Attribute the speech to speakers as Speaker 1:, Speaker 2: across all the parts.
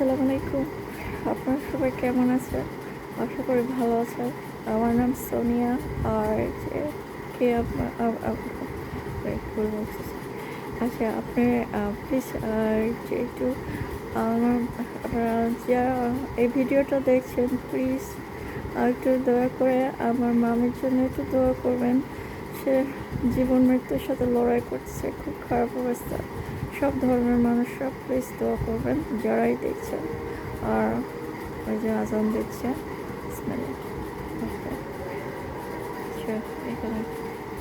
Speaker 1: আসসালামু আলাইকুম। আপনারা সবাই কেমন আছেন? আশা করি ভালো আছেন। আমার নাম সোনিয়া আর কে আপনার। আচ্ছা আপনি প্লিজ যে একটু আমার যারা এই ভিডিওটা দেখছেন প্লিজ একটু দয়া করে আমার মামির জন্য একটু দোয়া করবেন। সে জীবন মৃত্যুর সাথে লড়াই করছে খুব খারাপ অবস্থা। সব ধর্মের মানুষরা প্লিজ দোয়া করবেন, যারাই দেখছেন। আর ওই যে আজান দিচ্ছে আচ্ছা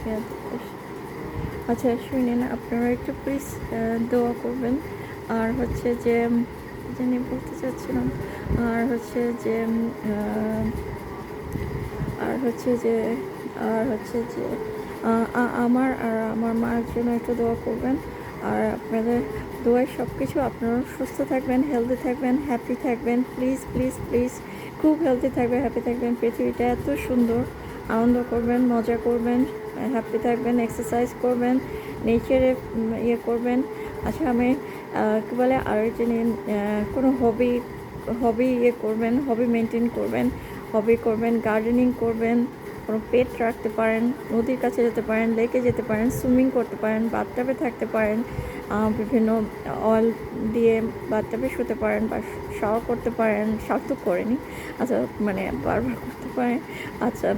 Speaker 1: খেয়াল করতে- আচ্ছা শুনেন, আপনারা একটু প্লিজ দোয়া করবেন। আর হচ্ছে যে জানি বলতে চাচ্ছিলাম, আর হচ্ছে যে আর হচ্ছে যে, আর হচ্ছে যে আমার আর আমার মার জন্য একটু দোয়া করবেন। আর আপনাদের দোয়ায় সব কিছু আপনারা সুস্থ থাকবেন হেলদি থাকবেন হ্যাপি থাকবেন। প্লিজ প্লিজ প্লিজ খুব হেলদি থাকবেন হ্যাপি থাকবেন। পৃথিবীটা এত সুন্দর। আনন্দ করবেন, মজা করবেন হ্যাপি থাকবেন এক্সারসাইজ করবেন নেচারে ইয়ে করবেন। আচ্ছা আমি কী বলে, আর যিনি কোনো হবি হবি ইয়ে করবেন হবি মেনটেন করবেন হবি করবেন গার্ডেনিং করবেন কোনো পেট রাখতে পারেন, নদীর কাছে যেতে পারেন, লেকে যেতে পারেন, সুইমিং করতে পারেন, বাথটাবে থাকতে পারেন বিভিন্ন অয়েল দিয়ে বাথটাবে শুতে পারেন বা শাওয়ার করতে পারেন তো করেনি আচ্ছা মানে বারবার করতে পারেন আচ্ছা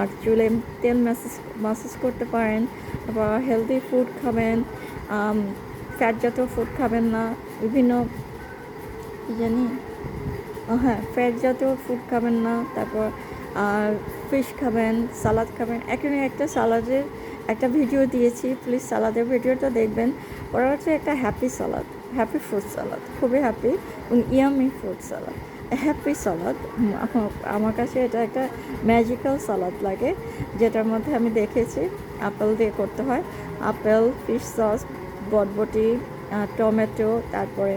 Speaker 1: আর চুলে তেল ম্যাসেজ ম্যাসেজ করতে পারেন, বা হেলদি ফুড খাবেন ফ্যাট জাতীয় ফুড খাবেন না, বিভিন্ন জানি হ্যাঁ ফ্যাট জাতীয় ফুড খাবেন না, তারপর আর ফিশ খাবেন সালাদ খাবেন। এখানে একটা সালাদের একটা ভিডিও দিয়েছি প্লিজ সালাদের ভিডিওটা দেখবেন। ওরা হচ্ছে একটা happy salad happy fruit salad খুবই happy yummy fruit salad happy salad আমার কাছে এটা একটা ম্যাজিক্যাল সালাদ লাগে, যেটার মধ্যে আমি দেখেছি, আপেল দিয়ে করতে হয়। আপেল ফিশ সস বটবটি টমেটো, তারপরে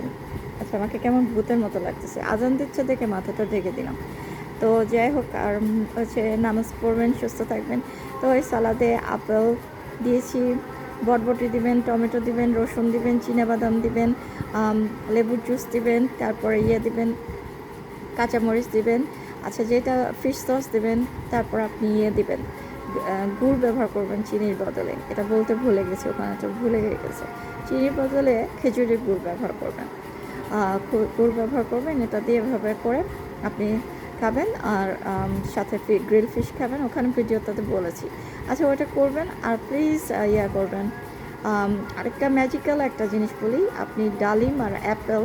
Speaker 1: আচ্ছা আমাকে কেমন ভূতের মতো লাগতেছে। আজান দিচ্ছে দেখে মাথাটা ঢেকে দিলাম। তো যাই হোক, আর হচ্ছে নামাজ পড়বেন, সুস্থ থাকবেন। তো ওই সালাদে আপেল দিয়েছি বটবটি দিবেন, টমেটো দিবেন, রসুন দিবেন বাদাম দিবেন লেবুর জুস দিবেন, তারপরে ইয়ে দিবেন, কাঁচামরিচ দিবেন আচ্ছা যেটা ফিশ সস দিবেন, তারপর আপনি ইয়ে দিবেন। গুড় ব্যবহার করবেন চিনির বদলে। এটা বলতে ভুলে গেছে, ওখানে তো ভুলে গেছে। চিনির বদলে খেজুরের গুড় ব্যবহার করবেন। গুড় ব্যবহার করবেন, এটা দিয়ে এভাবে করে আপনি খাবেন আর সাথে গ্রিল ফিশ খাবেন, ওখানে ভিডিওটাতে বলেছি। আচ্ছা ওটা করবেন আর প্লিজ ইয়া করবেন। আরেকটা ম্যাজিক্যাল একটা জিনিস বলি, আপনি ডালিম আর অ্যাপেল,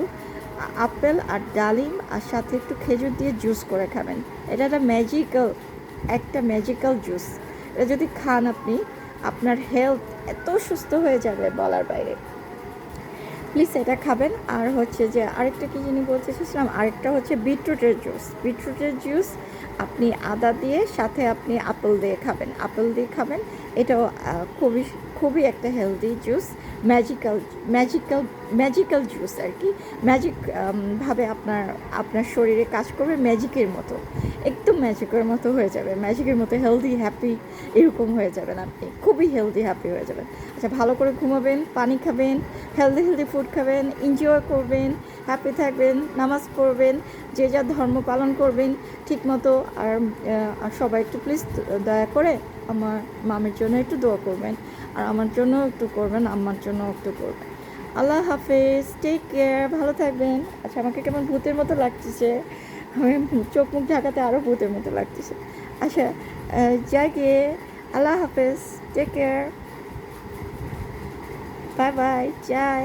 Speaker 1: আপেল আর ডালিম আর সাথে একটু খেজুর দিয়ে জুস করে খাবেন। এটা একটা ম্যাজিক্যাল একটা ম্যাজিক্যাল জুস এটা যদি খান আপনি, আপনার হেলথ এত সুস্থ হয়ে যাবে বলার বাইরে। প্লিজ এটা খাবেন। আর হচ্ছে যে আরেকটা কী জিনিস বলতে চাইছিলাম আরেকটা হচ্ছে বিটরুটের জুস। বিটরুটের জুস আপনি আদা দিয়ে, সাথে আপনি আপেল দিয়ে খাবেন। আপেল দিয়ে খাবেন। এটাও খুবই খুবই একটা healthy juice magical magical magical juice আর কি। ম্যাজিক ভাবে আপনার আপনার শরীরে কাজ করবে ম্যাজিকের মতো। একদম ম্যাজিকের মতো হয়ে যাবে। ম্যাজিকের মতো হেলদি হ্যাপি এরকম হয়ে যাবেন আপনি। খুবই হেলদি হ্যাপি হয়ে যাবেন। আচ্ছা ভালো করে ঘুমাবেন, পানি খাবেন হেলদি হেলদি ফুড খাবেন এনজয় করবেন হ্যাপি থাকবেন, নামাজ পড়বেন, যে যা ধর্ম পালন করবেন ঠিক মতো আর সবাই একটু প্লিজ দয়া করে আমার মামের জন্য একটু দোয়া করবেন, আর আমার জন্য একটু করবেন আমার জন্য একটু করবেন। আল্লাহ হাফেজ টেক কেয়ার ভালো থাকবেন। আচ্ছা আমাকে কেমন ভূতের মতো লাগতেছে? আমি চোখ মুখ ঢাকাতে আরও ভূতের মতো লাগতেছে। আচ্ছা গিয়ে আল্লাহ হাফেজ টেক কেয়ার বাই বাই যাই